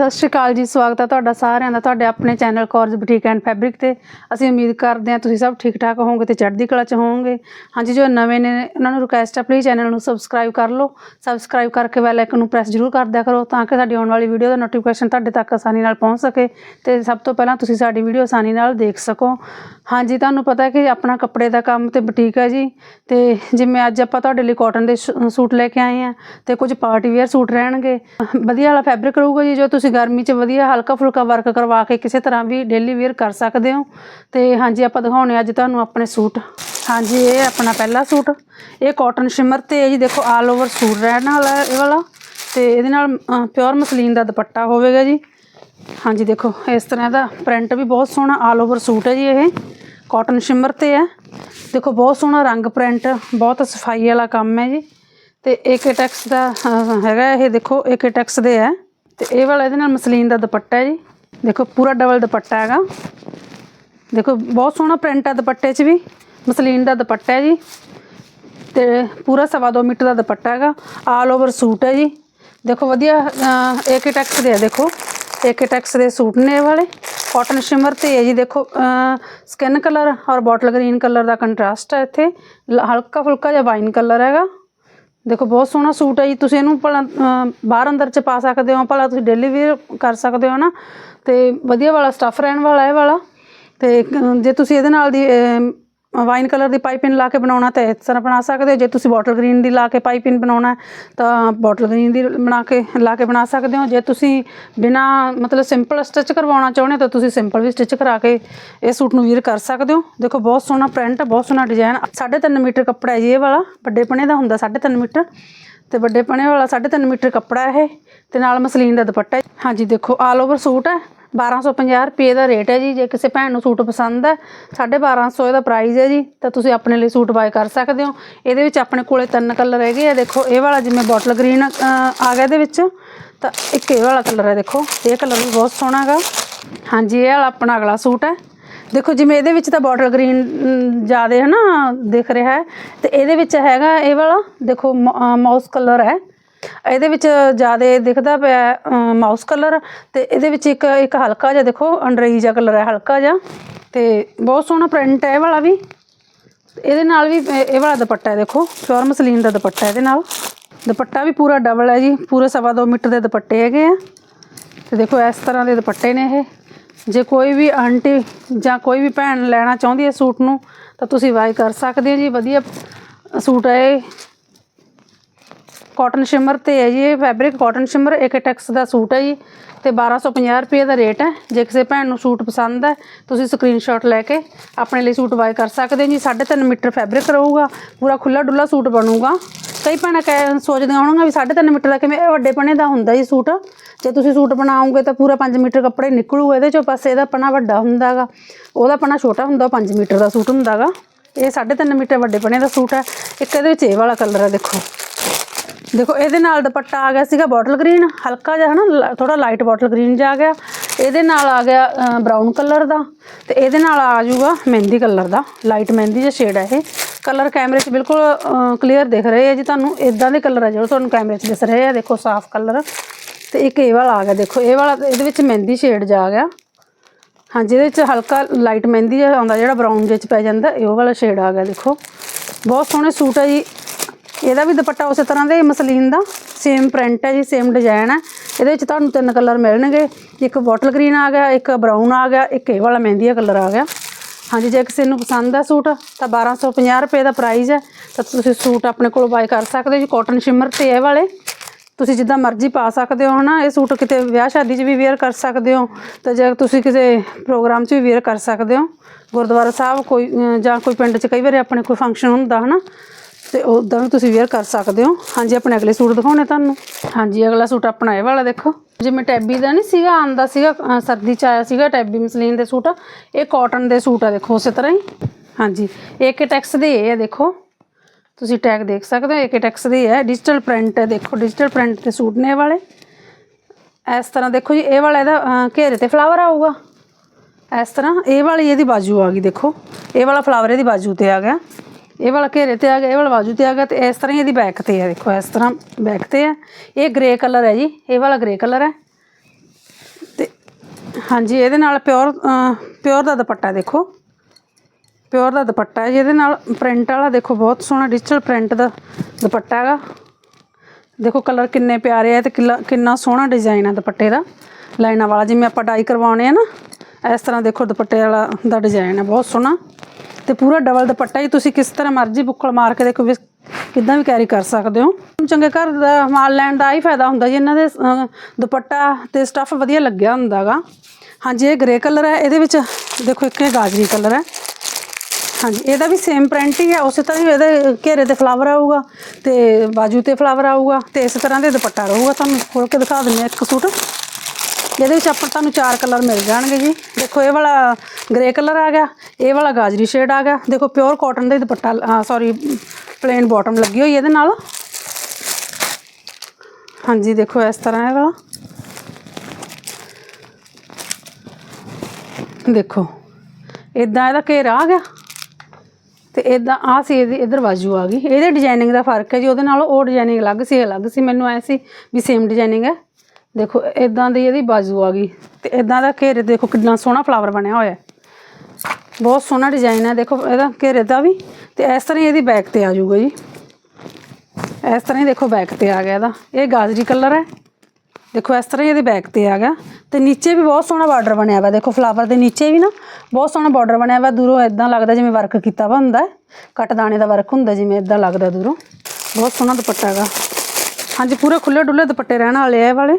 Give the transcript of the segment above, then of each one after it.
ਸਤਿ ਸ਼੍ਰੀ ਅਕਾਲ ਜੀ, ਸਵਾਗਤ ਹੈ ਤੁਹਾਡਾ ਸਾਰਿਆਂ ਦਾ, ਤੁਹਾਡੇ ਆਪਣੇ ਚੈਨਲ ਕੋਰਜ ਬੁਟੀਕ ਐਂਡ ਫੈਬਰਿਕ ਤੇ। ਅਸੀਂ ਉਮੀਦ ਕਰਦੇ ਹਾਂ ਤੁਸੀਂ ਸਭ ਠੀਕ ਠਾਕ ਹੋਵੋਗੇ ਤੇ ਚੜ੍ਹਦੀ ਕਲਾ ਚ ਹੋਵੋਗੇ। ਹਾਂਜੀ, ਜੋ ਨਵੇਂ ਨੇ, ਉਹਨਾਂ ਨੂੰ ਰਿਕੁਐਸਟ ਹੈ ਪਲੀਜ਼ ਚੈਨਲ ਨੂੰ ਸਬਸਕ੍ਰਾਈਬ ਕਰ ਲਓ। ਸਬਸਕ੍ਰਾਈਬ ਕਰਕੇ ਬੈਲ ਆਈਕਨ ਨੂੰ ਪ੍ਰੈਸ ਜ਼ਰੂਰ ਕਰ ਦਿਆ ਕਰੋ ਤਾਂ ਕਿ ਸਾਡੀ ਆਉਣ ਵਾਲੀ ਵੀਡੀਓ ਦਾ ਨੋਟੀਫਿਕੇਸ਼ਨ ਤੁਹਾਡੇ ਤੱਕ ਆਸਾਨੀ ਨਾਲ ਪਹੁੰਚ ਸਕੇ ਤੇ ਸਭ ਤੋਂ ਪਹਿਲਾਂ ਤੁਸੀਂ ਸਾਡੀ ਵੀਡੀਓ ਆਸਾਨੀ ਨਾਲ ਦੇਖ ਸਕੋ। ਹਾਂਜੀ, ਤੁਹਾਨੂੰ ਪਤਾ ਹੈ ਕਿ ਆਪਣਾ ਕੱਪੜੇ ਦਾ ਕੰਮ ਤੇ ਬੁਟੀਕ ਹੈ ਜੀ ਤੇ ਜਿਵੇਂ ਅੱਜ ਆਪਾਂ ਤੁਹਾਡੇ ਲਈ ਕਾਟਨ ਦੇ ਸ਼- ਸੂਟ ਲੈ ਕੇ ਆਏ ਆ ਤੇ ਕੁਝ ਪਾਰਟੀ ਵੇਅਰ ਸੂਟ ਰਹਿਣਗੇ। ਵਧੀਆ ਵਾਲਾ ਫੈਬਰਿਕ ਰਹੂਗਾ ਜੀ ਜੋ ਤੁਸੀਂ ਗਰਮੀ 'ਚ ਵਧੀਆ ਹਲਕਾ ਫੁਲਕਾ ਵਰਕ ਕਰਵਾ ਕੇ ਕਿਸੇ ਤਰ੍ਹਾਂ ਵੀ ਡੇਲੀ ਵੇਅਰ ਕਰ ਸਕਦੇ ਹੋ। ਤੇ ਹਾਂਜੀ, ਆਪਾਂ ਦਿਖਾਉਣੇ ਅੱਜ ਤੁਹਾਨੂੰ ਆਪਣੇ ਸੂਟ। ਹਾਂਜੀ, ਇਹ ਆਪਣਾ ਪਹਿਲਾ ਸੂਟ। ਇਹ ਕਾਟਨ ਸ਼ਿਮਰ ਤੇ ਹੈ ਜੀ, ਦੇਖੋ ਆਲ ਓਵਰ ਸੂਟ ਰਹਿਣ ਵਾਲਾ ਇਹ ਵਾਲਾ। ਤੇ ਇਹਦੇ ਨਾਲ ਪਿਓਰ ਮਸਲੀਨ ਦਾ ਦੁਪੱਟਾ ਹੋਵੇਗਾ ਜੀ। ਹਾਂਜੀ, ਦੇਖੋ, ਇਸ ਤਰ੍ਹਾਂ ਦਾ ਪ੍ਰਿੰਟ ਵੀ ਬਹੁਤ ਸੋਹਣਾ ਆਲ ਓਵਰ ਸੂਟ ਹੈ ਜੀ ਇਹ। ਕਾਟਨ ਸ਼ਿਮਰ ਤੇ ਹੈ। ਦੇਖੋ, ਬਹੁਤ ਸੋਹਣਾ ਰੰਗ ਪ੍ਰਿੰਟ ਬਹੁਤ ਸਫ਼ਾਈ ਵਾਲਾ ਕੰਮ ਹੈ ਜੀ। ਤੇ ਏਕਟੈਕਸ ਦਾ ਹੈਗਾ ਇਹ, ਦੇਖੋ ਏਕੇ ਟੈਕਸ ਦੇ ਹੈ। ਤੇ ਇਹ ਵਾਲਾ ਇਹਦੇ ਨਾਲ ਮਸਲੀਨ ਦਾ ਦੁਪੱਟਾ ਹੈ ਜੀ ਦੇਖੋ ਪੂਰਾ ਡਬਲ ਦੁਪੱਟਾ ਹੈਗਾ ਦੇਖੋ ਬਹੁਤ ਸੋਹਣਾ ਪ੍ਰਿੰਟ ਹੈ ਦੁਪੱਟੇ 'ਚ ਵੀ ਮਸਲੀਨ ਦਾ ਦੁਪੱਟਾ ਹੈ ਜੀ ਤੇ ਪੂਰਾ ਸਵਾ ਦੋ ਮੀਟਰ ਦਾ ਦੁਪੱਟਾ ਹੈਗਾ ਆਲ ਓਵਰ ਸੂਟ ਹੈ ਜੀ ਦੇਖੋ ਵਧੀਆ ਏਕਟੈਕਸ ਦੇ ਆ ਦੇਖੋ ਏਕਟੈਕਸ ਦੇ ਸੂਟ ਨੇ ਇਹ ਵਾਲੇ ਕਾਟਨ ਸ਼ਿਮਰ ਤੇ ਹੈ ਜੀ ਦੇਖੋ ਸਕਿਨ ਕਲਰ ਔਰ ਬੋਟਲ ਗ੍ਰੀਨ ਕਲਰ ਦਾ ਕੰਟਰਾਸਟ ਹੈ ਇੱਥੇ ਲ- ਹਲਕਾ ਫੁਲਕਾ ਜਿਹਾ ਵਾਈਨ ਕਲਰ ਹੈਗਾ ਦੇਖੋ ਬਹੁਤ ਸੋਹਣਾ ਸੂਟ ਹੈ ਜੀ। ਤੁਸੀਂ ਇਹਨੂੰ ਭਲਾ ਅਹ, ਬਾਹਰ ਅੰਦਰ ਚ ਪਾ ਸਕਦੇ ਹੋ ਭਲਾ ਤੁਸੀਂ ਡੇਲੀ ਵੇਅਰ ਕਰ ਸਕਦੇ ਹੋ ਨਾ। ਤੇ ਵਧੀਆ ਵਾਲਾ ਸਟੱਫ ਰਹਿਣ ਵਾਲਾ ਇਹ ਵਾਲਾ। ਤੇ ਅਹ, ਜੇ ਤੁਸੀਂ ਇਹਦੇ ਨਾਲ ਦੀ ਵਾਈਨ ਕਲਰ ਦੀ ਪਾਈਪਿੰਗ ਲਾ ਕੇ ਬਣਾਉਣਾ ਤਾਂ ਇਸ ਤਰ੍ਹਾਂ ਬਣਾ ਸਕਦੇ ਹੋ। ਜੇ ਤੁਸੀਂ ਬੋਟਲ ਗ੍ਰੀਨ ਦੀ ਲਾ ਕੇ ਪਾਈਪਿੰਗ ਬਣਾਉਣਾ ਤਾਂ ਬੋਟਲ ਗ੍ਰੀਨ ਦੀ ਬਣਾ ਕੇ, ਲਾ ਕੇ ਬਣਾ ਸਕਦੇ ਹੋ। ਜੇ ਤੁਸੀਂ ਬਿਨਾ ਮਤਲਬ ਸਿੰਪਲ ਸਟਿਚ ਕਰਵਾਉਣਾ ਚਾਹੁੰਦੇ ਹੋ, ਤਾਂ ਤੁਸੀਂ ਸਿੰਪਲ ਵੀ ਸਟਿਚ ਕਰਾ ਕੇ ਇਹ ਸੂਟ ਨੂੰ ਵੀਰ ਕਰ ਸਕਦੇ ਹੋ। ਦੇਖੋ, ਬਹੁਤ ਸੋਹਣਾ ਪ੍ਰਿੰਟ ਬਹੁਤ ਸੋਹਣਾ ਡਿਜ਼ਾਈਨ 3.5 ਮੀਟਰ ਕੱਪੜਾ ਹੈ ਜੀ ਇਹ ਵਾਲਾ, ਵੱਡੇ ਪਣੇ ਦਾ ਹੁੰਦਾ 3.5 ਮੀਟਰ। ਤੇ ਵੱਡੇ ਪਣੇ ਵਾਲਾ 3.5 ਮੀਟਰ ਕੱਪੜਾ ਇਹ, ਤੇ ਨਾਲ ਮਸਲੀਨ ਦਾ ਦੁਪੱਟਾ ਹੈ। ਹਾਂਜੀ, ਦੇਖੋ ਆਲ ਓਵਰ ਸੂਟ ਹੈ। 1250 ਰੁਪਏ ਦਾ ਰੇਟ ਹੈ ਜੀ, ਜੇ ਕਿਸੇ ਭੈਣ ਨੂੰ ਸੂਟ ਪਸੰਦ ਹੈ 1250 ਇਹਦਾ ਪ੍ਰਾਈਸ ਹੈ ਜੀ, ਤਾਂ ਤੁਸੀਂ ਆਪਣੇ ਲਈ ਸੂਟ ਬਾਏ ਕਰ ਸਕਦੇ ਹੋ। ਇਹਦੇ ਵਿੱਚ ਆਪਣੇ ਕੋਲੇ ਤਿੰਨ ਕਲਰ ਹੈਗੇ ਆ, ਦੇਖੋ, ਇਹ ਵਾਲਾ ਜਿਵੇਂ ਬੋਟਲ ਗ੍ਰੀਨ ਆ ਗਿਆ ਇਹਦੇ ਵਿੱਚ, ਤਾਂ ਇੱਕ ਇਹ ਵਾਲਾ ਕਲਰ ਹੈ, ਦੇਖੋ, ਇਹ ਕਲਰ ਵੀ ਬਹੁਤ ਸੋਹਣਾ ਹੈਗਾ ਹਾਂਜੀ, ਇਹ ਵਾਲਾ ਆਪਣਾ ਅਗਲਾ ਸੂਟ ਹੈ। ਦੇਖੋ, ਜਿਵੇਂ ਇਹਦੇ ਵਿੱਚ ਤਾਂ ਬੋਟਲ ਗ੍ਰੀਨ ਜ਼ਿਆਦਾ ਹੈ ਨਾ ਦਿਖ ਰਿਹਾ ਹੈ, ਤੇ ਇਹਦੇ ਵਿੱਚ ਹੈਗਾ ਇਹ ਵਾਲਾ, ਦੇਖੋ ਮਾਊਸ ਕਲਰ ਹੈ। ਇਹਦੇ ਵਿੱਚ ਜ਼ਿਆਦਾ ਦਿਖਦਾ ਪਿਆ ਮਾਊਸ ਕਲਰ ਤੇ ਇਹਦੇ ਵਿੱਚ ਇੱਕ ਇੱਕ ਹਲਕਾ ਜਿਹਾ ਦੇਖੋ ਅੰਡਰਈ ਜਿਹਾ ਕਲਰ ਹੈ, ਹਲਕਾ ਜਿਹਾ ਤੇ ਬਹੁਤ ਸੋਹਣਾ ਪ੍ਰਿੰਟ ਹੈ ਇਹ ਵਾਲਾ ਵੀ। ਇਹਦੇ ਨਾਲ ਵੀ, ਇਹ ਵਾਲਾ ਦੁਪੱਟਾ ਹੈ ਦੇਖੋ ਪਿਓਰ ਮਸਲੀਨ ਦਾ ਦੁਪੱਟਾ ਇਹਦੇ ਨਾਲ। ਦੁਪੱਟਾ ਵੀ ਪੂਰਾ ਡਬਲ ਹੈ ਜੀ, ਪੂਰੇ ਸਵਾ ਦੋ ਮੀਟਰ ਦੇ ਦੁਪੱਟੇ ਹੈਗੇ ਆ। ਤੇ ਦੇਖੋ, ਇਸ ਤਰ੍ਹਾਂ ਦੇ ਦੁਪੱਟੇ ਨੇ ਇਹ। ਜੇ ਕੋਈ ਵੀ ਆਂਟੀ ਜਾਂ ਕੋਈ ਵੀ ਭੈਣ ਲੈਣਾ ਚਾਹੁੰਦੀ ਹੈ ਸੂਟ ਨੂੰ, ਤਾਂ ਤੁਸੀਂ ਵਾਈ ਕਰ ਸਕਦੇ ਹੋ ਜੀ, ਵਧੀਆ ਸੂਟ ਹੈ ਇਹ। ਕਾਟਨ ਸ਼ਿਮਰ ਤੇ ਹੈ ਜੀ, ਇਹ ਫੈਬਰਿਕ ਕਾਟਨ ਸ਼ਿਮਰ ਇੱਕ ਟੈਕਸ ਦਾ ਸੂਟ ਹੈ ਜੀ, ਤੇ 1250 ਰੁਪਏ ਦਾ ਰੇਟ ਹੈ। ਜੇ ਕਿਸੇ ਭੈਣ ਨੂੰ ਸੂਟ ਪਸੰਦ ਹੈ, ਤੁਸੀਂ ਸਕਰੀਨਸ਼ਾਟ ਲੈ ਕੇ ਆਪਣੇ ਲਈ ਸੂਟ ਬਾਏ ਕਰ ਸਕਦੇ ਹੋ ਜੀ। 3.5 ਮੀਟਰ ਫੈਬਰਿਕ ਰਹੂਗਾ, ਪੂਰਾ ਖੁੱਲਾ ਡੁੱਲਾ ਸੂਟ ਬਣੂਗਾ। ਕਈ ਭੈਣਾਂ ਕਹਿ ਸੋਚਦੀਆਂ ਹੋਣਗੀਆਂ ਵੀ 3.5 ਮੀਟਰ ਦਾ ਕਿਵੇਂ, ਇਹ ਵੱਡੇ ਪਣੇ ਦਾ ਹੁੰਦਾ ਜੀ ਸੂਟ। ਜੇ ਤੁਸੀਂ ਸੂਟ ਬਣਾਓਗੇ ਤਾਂ ਪੂਰਾ 5 ਮੀਟਰ ਕੱਪੜੇ ਨਿਕਲੂਗਾ ਇਹਦੇ ਚੋਂ ਬਸ ਇਹਦਾ ਪਣਾ ਵੱਡਾ ਹੁੰਦਾਗਾ। ਉਹਦਾ ਪਣਾ ਛੋਟਾ ਹੁੰਦਾ 5 ਮੀਟਰ ਦਾ ਸੂਟ ਹੁੰਦਾਗਾ। ਇਹ 3.5 ਮੀਟਰ ਵੱਡੇ ਪਣੇ ਦਾ ਸੂਟ ਹੈ। ਇੱਕ ਇਹਦੇ ਵਿੱਚ ਇਹ ਵਾਲਾ ਕਲਰ ਹੈ, ਦੇਖੋ। ਦੇਖੋ, ਇਹਦੇ ਨਾਲ ਦੁਪੱਟਾ ਆ ਗਿਆ ਸੀਗਾ ਬੋਟਲ ਗ੍ਰੀਨ ਹਲਕਾ ਜਿਹਾ ਹਨਾ ਥੋੜਾ ਲਾਈਟ ਬੋਟਲ ਗ੍ਰੀਨ ਜਿਹਾ ਆ ਗਿਆ। ਇਹਦੇ ਨਾਲ ਆ ਗਿਆ ਬਰਾਊਨ ਕਲਰ ਦਾ, ਤੇ ਇਹਦੇ ਨਾਲ ਆ ਜਾਊਗਾ ਮਹਿੰਦੀ ਕਲਰ ਦਾ ਲਾਈਟ ਮਹਿੰਦੀ ਜਿਹਾ ਸ਼ੇਡ ਹੈ ਇਹ। ਕਲਰ ਕੈਮਰੇ 'ਚ ਬਿਲਕੁਲ ਕਲੀਅਰ ਦਿਖ ਰਹੇ ਆ ਜੀ ਤੁਹਾਨੂੰ। ਇਦਾਂ ਦੇ ਕਲਰ ਆ ਜਿਹੜੇ ਤੁਹਾਨੂੰ ਕੈਮਰੇ 'ਚ ਦਿਸ ਰਹੇ ਆ, ਦੇਖੋ ਸਾਫ਼ ਕਲਰ ਤੇ ਇੱਕ ਇਹ ਵਾਲਾ ਆ ਗਿਆ, ਦੇਖੋ, ਇਹ ਵਾਲਾ ਇਹਦੇ ਵਿੱਚ ਮਹਿੰਦੀ ਸ਼ੇਡ ਜਾ ਆ ਗਿਆ। ਹਾਂਜੀ ਇਹਦੇ ਵਿੱਚ ਹਲਕਾ ਲਾਈਟ ਮਹਿੰਦੀ ਜਿਹਾ ਆਉਂਦਾ, ਜਿਹੜਾ ਬਰਾਊਨ ਜਿਹੇ 'ਚ ਪੈ ਜਾਂਦਾ, ਇਹ ਵਾਲਾ ਸ਼ੇਡ ਆ ਗਿਆ, ਦੇਖੋ। ਬਹੁਤ ਸੋਹਣੇ ਸੂਟ ਹੈ ਜੀ। ਇਹਦਾ ਵੀ ਦੁਪੱਟਾ ਉਸੇ ਤਰ੍ਹਾਂ ਦੇ ਮਸਲੀਨ ਦਾ ਸੇਮ ਪ੍ਰਿੰਟ ਹੈ ਜੀ ਸੇਮ ਡਿਜ਼ਾਈਨ ਹੈ। ਇਹਦੇ ਵਿੱਚ ਤੁਹਾਨੂੰ ਤਿੰਨ ਕਲਰ ਮਿਲਣਗੇ। ਇੱਕ ਬੋਟਲ ਗ੍ਰੀਨ ਆ ਗਿਆ, ਇੱਕ ਬਰਾਊਨ ਆ ਗਿਆ, ਇੱਕ ਇਹ ਵਾਲਾ ਮਹਿੰਦੀਆ ਕਲਰ ਆ ਗਿਆ। ਹਾਂਜੀ, ਜੇ ਕਿਸੇ ਨੂੰ ਪਸੰਦ ਹੈ ਸੂਟ, ਤਾਂ 1250 ਰੁਪਏ ਦਾ ਪ੍ਰਾਈਸ ਹੈ। ਤਾਂ ਤੁਸੀਂ ਸੂਟ ਆਪਣੇ ਕੋਲ ਬਾਏ ਕਰ ਸਕਦੇ ਹੋ ਜੀ ਕਾਟਨ ਸ਼ਿਮਰ ਤੇ ਇਹ ਵਾਲੇ। ਤੁਸੀਂ ਜਿੱਦਾਂ ਮਰਜ਼ੀ ਪਾ ਸਕਦੇ ਹੋ, ਹਨਾ? ਇਹ ਸੂਟ ਕਿਤੇ ਵਿਆਹ ਸ਼ਾਦੀ 'ਚ ਵੀ ਵੇਅਰ ਕਰ ਸਕਦੇ ਹੋ, ਤੇ ਜੇ ਤੁਸੀਂ ਕਿਸੇ ਪ੍ਰੋਗਰਾਮ 'ਚ ਵੀ ਵੇਅਰ ਕਰ ਸਕਦੇ ਹੋ। ਗੁਰਦੁਆਰਾ ਸਾਹਿਬ ਕੋਈ ਜਾਂ ਕੋਈ ਪਿੰਡ 'ਚ ਕਈ ਵਾਰੀ ਆਪਣੇ ਕੋਈ ਫੰਕਸ਼ਨ ਹੁੰਦਾ, ਹਨਾ? ਤੇ ਉਦਾਂ ਵੀ ਤੁਸੀਂ ਵੇਅਰ ਕਰ ਸਕਦੇ ਹੋ। ਹਾਂਜੀ, ਆਪਣੇ ਅਗਲੇ ਸੂਟ ਦਿਖਾਉਣੇ ਤੁਹਾਨੂੰ। ਹਾਂਜੀ, ਅਗਲਾ ਸੂਟ ਆਪਣਾ ਇਹ ਵਾਲਾ ਦੇਖੋ। ਜਿਵੇਂ ਟੈਬੀ ਦਾ ਨਹੀਂ ਸੀਗਾ ਆਂਦਾ ਸੀਗਾ ਸਰਦੀ 'ਚ ਆਇਆ ਸੀਗਾ ਟੈਬੀ ਮਸਲੀਨ ਦੇ ਸੂਟ। ਇਹ ਕਾਟਨ ਦੇ ਸੂਟ ਆ ਦੇਖੋ, ਉਸੇ ਤਰ੍ਹਾਂ ਹੀ। ਹਾਂਜੀ ਏਕੇ ਟੈਕਸ ਦੇ ਇਹ ਆ ਦੇਖੋ। ਤੁਸੀਂ ਟੈਗ ਦੇਖ ਸਕਦੇ ਹੋ ਏਕਟੈਕਸ ਦੇ ਹੈ ਡਿਜੀਟਲ ਪ੍ਰਿੰਟ ਹੈ ਦੇਖੋ ਡਿਜੀਟਲ ਪ੍ਰਿੰਟ ਦੇ ਸੂਟ ਨੇ ਇਹ ਵਾਲੇ। ਇਸ ਤਰ੍ਹਾਂ ਦੇਖੋ ਜੀ, ਇਹ ਵਾਲਾ ਇਹਦਾ ਘੇਰੇ ਤੇ ਫਲਾਵਰ ਆਊਗਾ। ਇਸ ਤਰ੍ਹਾਂ ਇਹ ਵਾਲੀ ਇਹਦੀ ਬਾਜੂ ਆ ਗਈ, ਦੇਖੋ। ਇਹ ਵਾਲਾ ਫਲਾਵਰ ਇਹਦੀ ਬਾਜੂ ਤੇ ਆ ਗਿਆ। ਇਹ ਵਾਲਾ ਘੇਰੇ ਤੇ ਆ ਗਿਆ, ਇਹ ਵਾਲਾ ਬਾਜੂ ਤੇ ਆ ਗਿਆ ਤੇ ਇਸ ਤਰ੍ਹਾਂ ਹੀ ਇਹਦੀ ਬੈਕ ਤੇ ਆ, ਦੇਖੋ ਇਸ ਤਰ੍ਹਾਂ ਬੈਕ ਤੇ ਆ। ਇਹ ਗ੍ਰੇ ਕਲਰ ਹੈ ਜੀ, ਇਹ ਵਾਲਾ ਗ੍ਰੇ ਕਲਰ ਹੈ। ਹਾਂਜੀ, ਇਹਦੇ ਨਾਲ ਪਿਓਰ ਪਿਓਰ ਦਾ ਦੁਪੱਟਾ ਦੇਖੋ। ਪਿਓਰ ਦਾ ਦੁਪੱਟਾ ਹੈ ਜਿਹਦੇ ਨਾਲ ਪ੍ਰਿੰਟ ਵਾਲਾ ਦੇਖੋ, ਬਹੁਤ ਸੋਹਣਾ ਡਿਜੀਟਲ ਪ੍ਰਿੰਟ ਦਾ ਦੁਪੱਟਾ ਹੈਗਾ। ਦੇਖੋ ਕਲਰ ਕਿੰਨੇ ਪਿਆਰੇ ਆ, ਤੇ ਕਿੰਨਾ ਕਿੰਨਾ ਸੋਹਣਾ ਡਿਜ਼ਾਈਨ ਆ ਦੁਪੱਟੇ ਦਾ। ਲਾਈਨਾਂ ਵਾਲਾ ਜਿਵੇਂ ਆਪਾਂ ਡਾਈ ਕਰਵਾਉਣੇ ਆ ਨਾ, ਇਸ ਤਰ੍ਹਾਂ ਦੇਖੋ ਦੁਪੱਟੇ ਵਾਲਾ ਦਾ ਡਿਜ਼ਾਈਨ ਹੈ ਬਹੁਤ ਸੋਹਣਾ। ਤੇ ਪੂਰਾ ਡਬਲ ਦੁਪੱਟਾ ਹੀ ਤੁਸੀਂ ਕਿਸ ਤਰ੍ਹਾਂ ਮਰਜ਼ੀ ਬੁੱਕਲ ਮਾਰ ਕੇ ਦੇਖੋ ਵੀ ਕਿੱਦਾਂ ਵੀ ਕੈਰੀ ਕਰ ਸਕਦੇ ਹੋ। ਚੰਗੇ ਘਰ ਦਾ ਮਾਲ ਲੈਣ ਦਾ ਹੀ ਫਾਇਦਾ ਹੁੰਦਾ ਜੀ, ਇਹਨਾਂ ਦੇ ਦੁਪੱਟਾ ਤੇ ਸਟੱਫ ਵਧੀਆ ਲੱਗਿਆ ਹੁੰਦਾਗਾ। ਹਾਂਜੀ, ਇਹ ਗ੍ਰੇ ਕਲਰ ਹੈ, ਇਹਦੇ ਵਿੱਚ ਦੇਖੋ ਇੱਕ ਇਹ ਗਾਜਰੀ ਕਲਰ ਹੈ। ਹਾਂਜੀ, ਇਹਦਾ ਵੀ ਸੇਮ ਪ੍ਰਿੰਟ ਹੀ ਹੈ, ਉਸੇ ਤਰ੍ਹਾਂ ਹੀ ਇਹਦੇ ਘੇਰੇ ਤੇ ਫਲਾਵਰ ਆਊਗਾ ਤੇ ਬਾਜੂ ਤੇ ਫਲਾਵਰ ਆਊਗਾ ਤੇ ਇਸ ਤਰ੍ਹਾਂ ਦੇ ਦੁਪੱਟਾ ਰਹੂਗਾ। ਤੁਹਾਨੂੰ ਖੋਲ ਕੇ ਦਿਖਾ ਦਿੰਦੇ ਹਾਂ ਇੱਕ ਸੂਟ। ਇਹਦੇ ਵਿੱਚ ਆਪਾਂ ਤੁਹਾਨੂੰ ਚਾਰ ਕਲਰ ਮਿਲ ਜਾਣਗੇ ਜੀ। ਦੇਖੋ, ਇਹ ਵਾਲਾ ਗ੍ਰੇ ਕਲਰ ਆ ਗਿਆ, ਇਹ ਵਾਲਾ ਗਾਜਰੀ ਸ਼ੇਡ ਆ ਗਿਆ। ਦੇਖੋ ਪਿਓਰ ਕਾਟਨ ਦਾ ਦੁਪੱਟਾ ਸੌਰੀ ਪਲੇਨ ਬਾਟਮ ਲੱਗੀ ਹੋਈ ਇਹਦੇ ਨਾਲ। ਹਾਂਜੀ, ਦੇਖੋ, ਇਸ ਤਰ੍ਹਾਂ ਇਹ ਵਾਲਾ ਦੇਖੋ ਇਦਾਂ ਇਹਦਾ ਘੇਰਾ ਆ ਗਿਆ। ਤੇ ਇਦਾਂ ਆ ਸੀ, ਇਹਦੀ ਇਧਰ ਬਾਜੂ ਆ ਗਈ। ਇਹਦੇ ਡਿਜ਼ਾਈਨਿੰਗ ਦਾ ਫ਼ਰਕ ਹੈ ਜੀ, ਉਹਦੇ ਨਾਲ ਉਹ ਡਿਜ਼ਾਈਨਿੰਗ ਅਲੱਗ ਸੀ ਅਲੱਗ ਸੀ। ਮੈਨੂੰ ਐ ਸੀ ਵੀ ਸੇਮ ਡਿਜ਼ਾਈਨਿੰਗ ਹੈ। ਦੇਖੋ ਇਦਾਂ ਦੀ ਇਹਦੀ ਬਾਜੂ ਆ ਗਈ। ਤੇ ਇਦਾਂ ਦਾ ਘੇਰੇ, ਦੇਖੋ ਕਿੰਨਾ ਸੋਹਣਾ ਫਲਾਵਰ ਬਣਿਆ ਹੋਇਆ ਬਹੁਤ ਸੋਹਣਾ ਡਿਜ਼ਾਈਨ ਹੈ, ਦੇਖੋ ਇਹਦਾ ਘੇਰੇ ਦਾ ਵੀ। ਤੇ ਇਸ ਤਰ੍ਹਾਂ ਹੀ ਇਹਦੀ ਬੈਕ ਤੇ ਆ ਜਾਊਗਾ ਜੀ। ਇਸ ਤਰ੍ਹਾਂ ਹੀ ਦੇਖੋ ਬੈਕ ਤੇ ਆ ਗਿਆ ਇਹਦਾ। ਇਹ ਗਾਜਰੀ ਕਲਰ ਹੈ। ਦੇਖੋ, ਇਸ ਤਰ੍ਹਾਂ ਹੀ ਇਹਦੇ ਬੈਕ ਤੇ ਆ ਗਿਆ। ਤੇ ਨੀਚੇ ਵੀ ਬਹੁਤ ਸੋਹਣਾ ਬਾਰਡਰ ਬਣਿਆ ਵਾ ਦੇਖੋ ਫਲਾਵਰ ਦੇ ਨੀਚੇ ਵੀ ਨਾ ਬਹੁਤ ਸੋਹਣਾ ਬਾਰਡਰ ਬਣਿਆ ਵਾ ਦੂਰੋਂ ਇਦਾਂ ਲੱਗਦਾ ਜਿਵੇਂ ਵਰਕ ਕੀਤਾ ਵਾ ਹੁੰਦਾ ਹੈ। ਕੱਟ ਦਾਣੇ ਦਾ ਵਰਕ ਹੁੰਦਾ, ਜਿਵੇਂ ਇਦਾਂ ਲੱਗਦਾ ਦੂਰੋਂ। ਬਹੁਤ ਸੋਹਣਾ ਦੁਪੱਟਾ ਹੈਗਾ। ਹਾਂਜੀ, ਪੂਰੇ ਖੁੱਲੇ ਡੁੱਲੇ ਦੁਪੱਟੇ ਰਹਿਣ ਵਾਲੇ ਆ ਇਹ ਵਾਲੇ।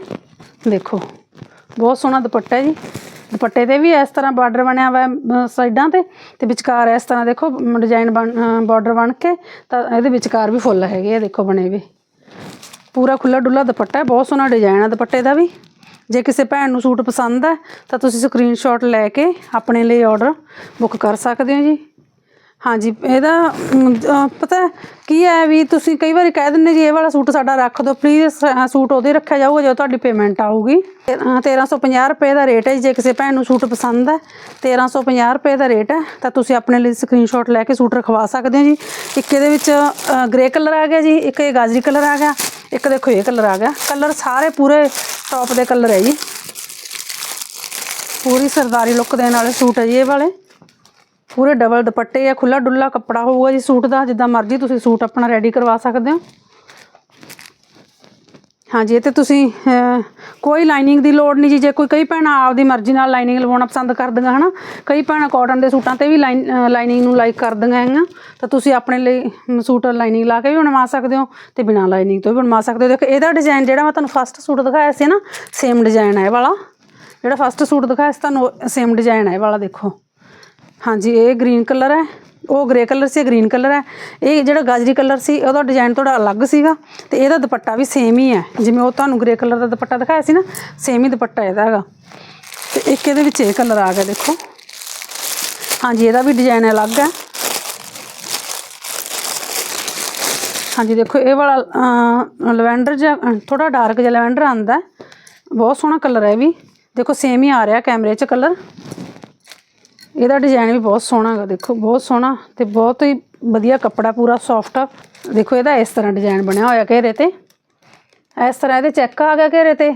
ਦੇਖੋ, ਬਹੁਤ ਸੋਹਣਾ ਦੁਪੱਟਾ ਹੈ ਜੀ। ਦੁਪੱਟੇ ਤੇ ਵੀ ਇਸ ਤਰ੍ਹਾਂ ਬਾਰਡਰ ਬਣਿਆ ਹੋਇਆ ਸਾਈਡਾਂ ਤੇ ਤੇ ਵਿਚਕਾਰ ਇਸ ਤਰ੍ਹਾਂ ਦੇਖੋ ਡਿਜ਼ਾਈਨ ਬਣ ਬਾਰਡਰ ਬਣ ਕੇ ਤਾਂ ਇਹਦੇ ਵਿਚਕਾਰ ਵੀ ਫੁੱਲ ਹੈਗੇ ਆ, ਦੇਖੋ ਬਣੇ ਵੀ ਪੂਰਾ ਖੁੱਲਾ ਡੁੱਲਾ ਦੁਪੱਟਾ ਹੈ, ਬਹੁਤ ਸੋਹਣਾ ਡਿਜ਼ਾਈਨ ਹੈ ਦੁਪੱਟੇ ਦਾ ਵੀ। ਜੇ ਕਿਸੇ ਭੈਣ ਨੂੰ ਸੂਟ ਪਸੰਦ ਹੈ, ਤਾਂ ਤੁਸੀਂ ਸਕਰੀਨਸ਼ਾਟ ਲੈ ਕੇ ਆਪਣੇ ਲਈ ਆਰਡਰ ਬੁੱਕ ਕਰ ਸਕਦੇ ਹੋ ਜੀ। ਹਾਂਜੀ ਇਹਦਾ ਅਮ, ਅ, ਪਤਾ ਕੀ ਹੈ ਵੀ ਤੁਸੀਂ ਕਈ ਵਾਰੀ ਕਹਿ ਦਿੰਦੇ ਜੀ ਇਹ ਵਾਲਾ ਸੂਟ ਸਾਡਾ ਰੱਖ ਦਿਓ ਪਲੀਜ਼ ਸੂਟ ਉਹਦੇ ਰੱਖਿਆ ਜਾਊਗਾ ਜਦੋਂ ਤੁਹਾਡੀ ਪੇਮੈਂਟ ਆਊਗੀ। ਤੇ, ਅ, 1350 ਰੁਪਏ ਦਾ ਰੇਟ ਹੈ ਜੀ। ਜੇ ਕਿਸੇ ਭੈਣ ਨੂੰ ਸੂਟ ਪਸੰਦ ਹੈ 1350 ਰੁਪਏ ਦਾ ਰੇਟ ਹੈ ਤਾਂ ਤੁਸੀਂ ਆਪਣੇ ਲਈ ਸਕਰੀਨਸ਼ਾਟ ਲੈ ਕੇ ਸੂਟ ਰਖਵਾ ਸਕਦੇ ਹੋ ਜੀ। ਇੱਕ ਇਹਦੇ ਵਿੱਚ ਗ੍ਰੇ ਕਲਰ ਆ ਗਿਆ ਜੀ ਇੱਕ ਇਹ ਗਾਜਰੀ ਕਲਰ ਆ ਗਿਆ ਇੱਕ ਦੇਖੋ ਇਹ ਕਲਰ ਆ ਗਿਆ। ਕਲਰ ਸਾਰੇ ਪੂਰੇ ਟੌਪ ਦੇ ਕਲਰ ਹੈ ਜੀ। ਪੂਰੀ ਸਰਦਾਰੀ ਲੁੱਕ ਦੇਣ ਵਾਲੇ ਸੂਟ ਹੈ ਜੀ ਇਹ ਵਾਲੇ। ਪੂਰੇ ਡਬਲ ਦੁਪੱਟੇ ਆ ਖੁੱਲਾ ਡੁੱਲਾ ਕੱਪੜਾ ਹੋਊਗਾ ਜੀ ਸੂਟ ਦਾ, ਜਿੱਦਾਂ ਮਰਜ਼ੀ ਤੁਸੀਂ ਸੂਟ ਆਪਣਾ ਰੈਡੀ ਕਰਵਾ ਸਕਦੇ ਹੋ। ਹਾਂਜੀ, ਇਹ ਤੇ ਤੁਸੀਂ ਕੋਈ ਲਾਈਨਿੰਗ ਦੀ ਲੋੜ ਨਹੀਂ ਜੀ, ਜੇ ਕੋਈ, ਕਈ ਭੈਣਾਂ ਆਪਦੀ ਮਰਜ਼ੀ ਨਾਲ ਲਾਈਨਿੰਗ ਲਵਾਉਣਾ ਪਸੰਦ ਕਰਦੀਆਂ, ਹਨਾ? ਕਈ ਭੈਣਾਂ ਕਾਟਨ ਦੇ ਸੂਟਾਂ ਤੇ ਵੀ ਲਾਈਨਿੰਗ ਨੂੰ ਲਾਈਕ ਕਰਦੀਆਂ ਹੈਗੀਆਂ, ਤਾਂ ਤੁਸੀਂ ਆਪਣੇ ਲਈ ਸੂਟ ਲਾਈਨਿੰਗ ਲਾ ਕੇ ਵੀ ਬਣਵਾ ਸਕਦੇ ਹੋ ਤੇ ਬਿਨਾਂ ਲਾਈਨਿੰਗ ਤੋਂ ਵੀ ਬਣਵਾ ਸਕਦੇ ਹੋ। ਦੇਖੋ, ਇਹਦਾ ਡਿਜ਼ਾਈਨ ਜਿਹੜਾ ਮੈਂ ਤੁਹਾਨੂੰ ਫਸਟ ਸੂਟ ਦਿਖਾਇਆ ਸੀ ਨਾ ਸੇਮ ਡਿਜ਼ਾਈਨ ਹੈ ਇਹ ਵਾਲਾ। ਜਿਹੜਾ ਫਸਟ ਸੂਟ ਦਿਖਾਇਆ ਸੀ, ਤੁਹਾਨੂੰ ਸੇਮ ਡਿਜ਼ਾਈਨ ਹੈ ਇਹ ਵਾਲਾ, ਦੇਖੋ। ਹਾਂਜੀ, ਇਹ ਗ੍ਰੀਨ ਕਲਰ ਹੈ। ਉਹ ਗ੍ਰੇ ਕਲਰ ਸੀ ਗ੍ਰੀਨ ਕਲਰ ਹੈ। ਇਹ ਜਿਹੜਾ ਗਾਜਰੀ ਕਲਰ ਸੀ, ਉਹਦਾ ਡਿਜ਼ਾਈਨ ਥੋੜਾ ਅਲੱਗ ਸੀਗਾ ਤੇ ਇਹਦਾ ਦੁਪੱਟਾ ਵੀ ਸੇਮ ਹੀ ਹੈ। ਜਿਵੇਂ ਉਹ ਤੁਹਾਨੂੰ ਗ੍ਰੇ ਕਲਰ ਦਾ ਦੁਪੱਟਾ ਦਿਖਾਇਆ ਸੀ ਨਾ ਸੇਮ ਹੀ ਦੁਪੱਟਾ ਇਹਦਾ ਹੈਗਾ। ਤੇ ਇੱਕ ਇਹਦੇ ਵਿੱਚ ਇਹ ਕਲਰ ਆ ਗਿਆ, ਦੇਖੋ। ਹਾਂਜੀ, ਇਹਦਾ ਵੀ ਡਿਜ਼ਾਈਨ ਅਲੱਗ ਹੈ। ਹਾਂਜੀ, ਦੇਖੋ, ਇਹ ਵਾਲਾ ਲਵੈਂਡਰ ਜਿਹਾ ਥੋੜਾ ਡਾਰਕ ਜਿਹਾ ਲਵੈਂਡਰ ਆਂਦਾ ਬਹੁਤ ਸੋਹਣਾ ਕਲਰ ਹੈ ਇਹ ਵੀ। ਦੇਖੋ ਸੇਮ ਹੀ ਆ ਰਿਹਾ ਕੈਮਰੇ 'ਚ ਕਲਰ ਇਹਦਾ ਡਿਜ਼ਾਈਨ ਵੀ ਬਹੁਤ ਸੋਹਣਾ ਹੈਗਾ, ਦੇਖੋ, ਬਹੁਤ ਸੋਹਣਾ ਤੇ ਬਹੁਤ ਹੀ ਵਧੀਆ ਕੱਪੜਾ, ਪੂਰਾ ਸੌਫਟ ਆ। ਦੇਖੋ, ਇਹਦਾ ਇਸ ਤਰ੍ਹਾਂ ਡਿਜ਼ਾਈਨ ਬਣਿਆ ਹੋਇਆ ਘੇਰੇ ਤੇ। ਇਸ ਤਰ੍ਹਾਂ ਇਹਦੇ ਚੈੱਕ ਆ ਗਿਆ ਘੇਰੇ ਤੇ